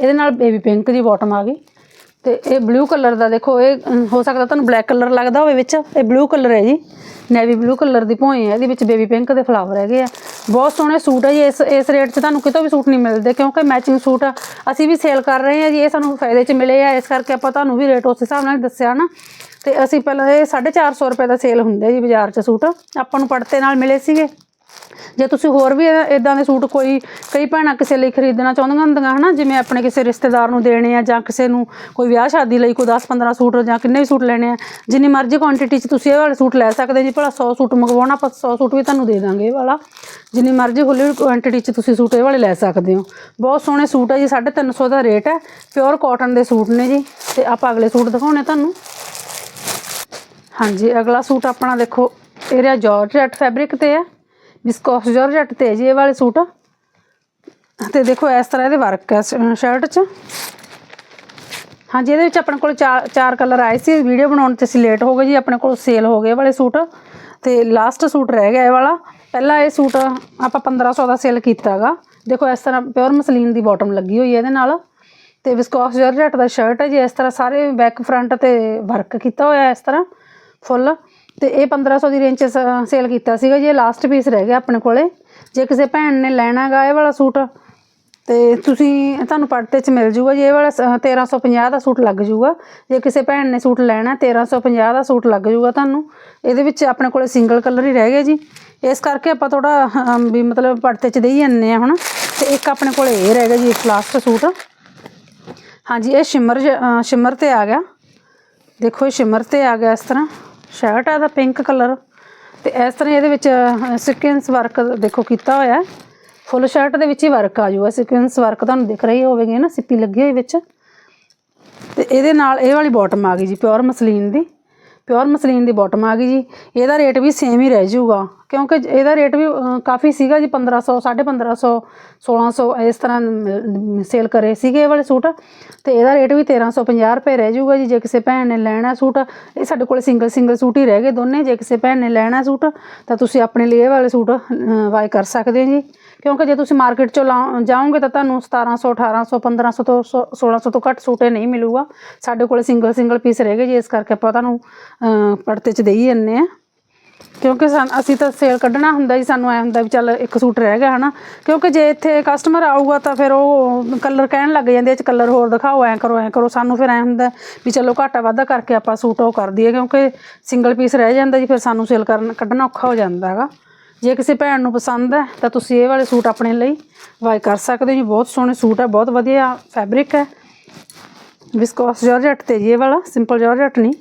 ਇਹਦੇ ਨਾਲ ਬੇਬੀ ਪਿੰਕ ਦੀ ਬਾਟਮ ਆ ਗਈ। ਤੇ ਇਹ ਬਲੂ ਕਲਰ ਦਾ ਦੇਖੋ, ਇਹ ਹੋ ਸਕਦਾ ਤੁਹਾਨੂੰ ਬਲੈਕ ਕਲਰ ਲੱਗਦਾ ਹੋਵੇ ਵਿੱਚ। ਇਹ ਬਲੂ ਕਲਰ ਹੈ ਜੀ। ਨੇਵੀ ਬਲੂ ਕਲਰ ਦੀ ਭੋਏ ਹੈ। ਇਹਦੇ ਵਿੱਚ ਬੇਬੀ ਪਿੰਕ ਦੇ ਫਲਾਵਰ ਹੈਗੇ ਆ। ਬਹੁਤ ਸੋਹਣੇ ਸੂਟ ਹੈ ਜੀ। ਇਸ ਇਸ ਰੇਟ 'ਚ ਤੁਹਾਨੂੰ ਕਿਤੋਂ ਵੀ ਸੂਟ ਨਹੀਂ ਮਿਲਦੇ, ਕਿਉਂਕਿ ਮੈਚਿੰਗ ਸੂਟ ਅਸੀਂ ਵੀ ਸੇਲ ਕਰ ਰਹੇ ਹਾਂ ਜੀ। ਇਹ ਸਾਨੂੰ ਫਾਇਦੇ 'ਚ ਮਿਲੇ ਆ। ਇਸ ਕਰਕੇ ਆਪਾਂ ਤੁਹਾਨੂੰ ਵੀ ਰੇਟ ਉਸ ਹਿਸਾਬ ਨਾਲ ਦੱਸਿਆ ਨਾ। ਤੇ ਅਸੀਂ ਪਹਿਲਾਂ ਇਹ 450 ਰੁਪਏ ਦਾ ਸੇਲ ਹੁੰਦੇ ਜੀ ਬਾਜ਼ਾਰ 'ਚ ਸੂਟ। ਆਪਾਂ ਨੂੰ ਪੜਤੇ ਨਾਲ ਮਿਲੇ ਸੀਗੇ। ਜੇ ਤੁਸੀਂ ਹੋਰ ਵੀ ਇਦਾਂ ਦੇ ਸੂਟ ਕੋਈ ਕਈ ਭੈਣਾਂ ਕਿਸੇ ਲਈ ਖਰੀਦਣਾ ਚਾਹੁੰਦੀਆਂ ਹੁੰਦੀਆਂ ਹਨਾ, ਜਿਵੇਂ ਆਪਣੇ ਕਿਸੇ ਰਿਸ਼ਤੇਦਾਰ ਨੂੰ ਦੇਣੇ ਆ ਜਾਂ ਕਿਸੇ ਨੂੰ ਕੋਈ ਵਿਆਹ ਸ਼ਾਦੀ ਲਈ ਕੋਈ 10 15 ਸੂਟ ਜਾਂ ਕਿੰਨੇ ਵੀ ਸੂਟ ਲੈਣੇ ਆ, ਜਿੰਨੀ ਮਰਜ਼ੀ ਕੁਆਂਟੀਟੀ 'ਚ ਤੁਸੀਂ ਇਹ ਵਾਲੇ ਸੂਟ ਲੈ ਸਕਦੇ ਜੀ, ਭਲਾ 100 ਸੂਟ ਮੰਗਵਾਉਣਾ, ਆਪਾਂ 100 ਸੂਟ ਵੀ ਤੁਹਾਨੂੰ ਦੇ ਦਾਂਗੇ ਇਹ ਵਾਲਾ। ਜਿੰਨੀ ਮਰਜ਼ੀ ਖੁੱਲੀ ਕੁਆਂਟੀਟੀ 'ਚ ਤੁਸੀਂ ਸੂਟ ਇਹ ਵਾਲੇ ਲੈ ਸਕਦੇ ਹੋ। ਬਹੁਤ ਸੋਹਣੇ ਸੂਟ ਆ ਜੀ 350 ਦਾ ਰੇਟ ਹੈ। ਪਿਓਰ ਕਾਟਨ ਦੇ ਸੂਟ ਨੇ ਜੀ। ਤੇ ਆਪਾਂ ਅਗਲੇ ਸੂਟ ਦਿਖਾਉਣੇ ਤੁਹਾਨੂੰ। ਹਾਂਜੀ, ਅਗਲਾ ਸੂਟ ਆਪਣਾ ਦੇਖੋ, ਇਹ ਰਿਹਾ ਜਾਰਜਟ ਫੈਬਰਿਕ ਤੇ ਹੈ ਵਿਸਕੋਸ ਜਾਰਜਟ ਤੇ ਹੈ ਜੀ ਇਹ ਵਾਲੇ ਸੂਟ। ਤੇ ਦੇਖੋ, ਇਸ ਤਰ੍ਹਾਂ ਇਹਦੇ ਵਰਕ ਹੈ ਸ਼ਰਟ 'ਚ। ਹਾਂਜੀ, ਇਹਦੇ ਵਿੱਚ ਆਪਣੇ ਕੋਲ ਚਾਰ ਚਾਰ ਕਲਰ ਆਏ ਸੀ ਵੀਡੀਓ ਬਣਾਉਣ 'ਚ ਅਸੀਂ ਲੇਟ ਹੋ ਗਏ ਜੀ, ਆਪਣੇ ਕੋਲ ਸੇਲ ਹੋ ਗਏ ਵਾਲੇ ਸੂਟ। ਤੇ ਲਾਸਟ ਸੂਟ ਰਹਿ ਗਿਆ ਇਹ ਵਾਲਾ। ਪਹਿਲਾਂ ਇਹ ਸੂਟ ਆਪਾਂ 1500 ਦਾ ਸੇਲ ਕੀਤਾਗਾ ਦੇਖੋ, ਇਸ ਤਰ੍ਹਾਂ ਪਿਓਰ ਮਸਲੀਨ ਦੀ ਬਾਟਮ ਲੱਗੀ ਹੋਈ ਹੈ ਇਹਦੇ ਨਾਲ। ਤੇ ਵਿਸਕੋਸ ਜਾਰਜਟ ਦਾ ਸ਼ਰਟ ਹੈ ਜੀ, ਇਸ ਤਰ੍ਹਾਂ ਸਾਰੇ ਬੈਕ ਫਰੰਟ ਤੇ ਵਰਕ ਕੀਤਾ ਹੋਇਆ ਇਸ ਤਰ੍ਹਾਂ। ਫੁੱਲ। ਤੇ ਇਹ 1500 ਦੀ ਰੇਂਜ 'ਚ ਸੇਲ ਕੀਤਾ ਸੀਗਾ ਜੀ, ਇਹ ਲਾਸਟ ਪੀਸ ਰਹਿ ਗਿਆ ਆਪਣੇ ਕੋਲੇ। ਜੇ ਕਿਸੇ ਭੈਣ ਨੇ ਲੈਣਾ ਗਾ ਇਹ ਵਾਲਾ ਸੂਟ, ਤੇ ਤੁਸੀਂ ਤੁਹਾਨੂੰ ਪੜਤੇ 'ਚ ਮਿਲ ਜੂਗਾ ਜੀ, ਇਹ ਵਾਲਾ ਸ- 1350 ਦਾ ਸੂਟ ਲੱਗ ਜੂਗਾ। ਜੇ ਕਿਸੇ ਭੈਣ ਨੇ ਸੂਟ ਲੈਣਾ 1350 ਦਾ ਸੂਟ ਲੱਗ ਜੂਗਾ ਤੁਹਾਨੂੰ। ਇਹਦੇ ਵਿੱਚ ਆਪਣੇ ਕੋਲੇ ਸਿੰਗਲ ਕਲਰ ਹੀ ਰਹਿ ਗਿਆ ਜੀ। ਇਸ ਕਰਕੇ ਆਪਾਂ ਥੋੜਾ ਵੀ ਮਤਲਬ ਪੜਤੇ 'ਚ ਦੇਈ ਜਾਂਦੇ ਆ ਹੁਣ। ਤੇ ਇੱਕ ਆਪਣੇ ਕੋਲੇ ਇਹ ਰਹਿ ਗਿਆ ਜੀ ਲਾਸਟ ਸੂਟ। ਹਾਂਜੀ, ਇਹ ਸ਼ਿਮਰ ਜ- ਸ਼ਿਮਰ ਤੇ ਆ ਗਿਆ। ਦੇਖੋ, ਇਹ ਸ਼ਿਮਰ ਤੇ ਆ ਗਿਆ ਇਸ ਤਰ੍ਹਾਂ। ਸ਼ਰਟ ਆ ਦਾ ਪਿੰਕ ਕਲਰ ਤੇ ਇਸ ਤਰ੍ਹਾਂ ਇਹਦੇ ਵਿੱਚ ਸਿਕੁਐਂਸ ਵਰਕ ਦੇਖੋ ਕੀਤਾ ਹੋਇਆ ਹੈ। ਫੁੱਲ ਸ਼ਰਟ ਦੇ ਵਿੱਚ ਹੀ ਵਰਕ ਆ ਜੂਗਾ। ਸਿਕੁਐਂਸ ਵਰਕ ਤੁਹਾਨੂੰ ਦਿਖ ਰਹੀ ਹੋਵੇਗੀ ਨਾ, ਸਿੱਪੀ ਲੱਗੀ ਹੋਈ ਵਿੱਚ। ਤੇ ਇਹਦੇ ਨਾਲ ਇਹ ਵਾਲੀ ਬਾਟਮ ਆ ਗਈ ਜੀ ਪਿਓਰ ਮਸਲੀਨ ਦੀ। ਪਿਓਰ ਮਸਲੀਨ ਦੀ ਬਾਟਮ ਆ ਗਈ ਜੀ। ਇਹਦਾ ਰੇਟ ਵੀ ਸੇਮ ਹੀ ਰਹਿ ਜਾਊਗਾ। ਕਿਉਂਕਿ ਇਹਦਾ ਰੇਟ ਵੀ ਕਾਫੀ ਸੀਗਾ ਜੀ 1500 1550 1600 ਇਸ ਤਰ੍ਹਾਂ ਸੇਲ ਕਰੇ ਸੀਗੇ ਇਹ ਵਾਲੇ ਸੂਟ। ਤੇ ਇਹਦਾ ਰੇਟ ਵੀ 1350 ਰੁਪਏ ਰਹਿ ਜਾਊਗਾ ਜੀ, ਜੇ ਕਿਸੇ ਭੈਣ ਨੇ ਲੈਣਾ ਸੂਟ। ਇਹ ਸਾਡੇ ਕੋਲ ਸਿੰਗਲ ਸਿੰਗਲ ਸੂਟ ਹੀ ਰਹਿ ਗਏ ਦੋਨੇ। ਜੇ ਕਿਸੇ ਭੈਣ ਨੇ ਲੈਣਾ ਸੂਟ, ਤਾਂ ਤੁਸੀਂ ਆਪਣੇ ਲਈ ਇਹ ਵਾਲੇ ਸੂਟ ਬਾਈ ਕਰ ਸਕਦੇ ਹੋ ਜੀ। ਕਿਉਂਕਿ ਜੇ ਤੁਸੀਂ ਮਾਰਕੀਟ ਚੋਂ ਲਾ- ਜਾਓਗੇ ਤਾਂ ਤੁਹਾਨੂੰ 1700 1800 1500 ਤੋਂ ਸੌ- 1600 ਤੋਂ ਘੱਟ ਸੂਟ ਇਹ ਨਹੀਂ ਮਿਲੂਗਾ। ਸਾਡੇ ਕੋਲ ਸਿੰਗਲ ਸਿੰਗਲ ਪੀਸ ਰਹਿ ਗਏ ਜੀ ਇਸ ਕਰਕੇ ਆਪਾਂ ਤੁਹਾਨੂੰ ਅਹ, ਪੜਤੇ 'ਚ ਦੇਈ ਜੰਨੇ ਆ ਕਿਉਂਕਿ ਸਾਨ ਅਸੀਂ ਤਾਂ ਸੇਲ ਕੱਢਣਾ ਹੁੰਦਾ ਜੀ ਸਾਨੂੰ ਐ ਹੁੰਦਾ ਵੀ ਚੱਲ ਇੱਕ ਸੂਟ ਰਹਿ ਗਿਆ ਹਨਾ। ਕਿਉਂਕਿ ਜੇ ਇੱਥੇ ਕਸਟਮਰ ਆਊਗਾ ਤਾਂ ਫਿਰ ਉਹ ਕਲਰ ਕਹਿਣ ਲੱਗ ਜਾਂਦੇ ਇਹ ਚ ਕਲਰ ਹੋਰ ਦਿਖਾਓ ਐ ਕਰੋ ਐ ਕਰੋ। ਸਾਨੂੰ ਫਿਰ ਐ ਹੁੰਦਾ ਵੀ ਚਲੋ ਘਾਟਾ ਵਾਧਾ ਕਰਕੇ ਆਪਾਂ ਸੂਟ ਉਹ ਕਰ ਦਈਏ ਕਿਉਂਕਿ ਸਿੰਗਲ ਪੀਸ ਰਹਿ ਜਾਂਦਾ ਜੀ ਫਿਰ ਸਾਨੂੰ ਸੇਲ ਕਰਨ ਕੱਢਣਾ ਔਖਾ ਹੋ ਜਾਂਦਾ ਹੈਗਾ। ਜੇ ਕਿਸੇ ਭੈਣ ਨੂੰ ਪਸੰਦ ਹੈ, ਤਾਂ ਤੁਸੀਂ ਇਹ ਵਾਲੇ ਸੂਟ ਆਪਣੇ ਲਈ ਬਾਈ ਕਰ ਸਕਦੇ ਹੋ ਜੀ। ਬਹੁਤ ਸੋਹਣੇ ਸੂਟ ਹੈ, ਬਹੁਤ ਵਧੀਆ ਫੈਬਰਿਕ ਹੈ। ਵਿਸਕੋਸ ਜਾਰਜਟ ਤੇ ਜੀ ਇਹ ਵਾਲਾ ਸਿੰਪਲ ਜਾਰਜਟ ਨਹੀਂ।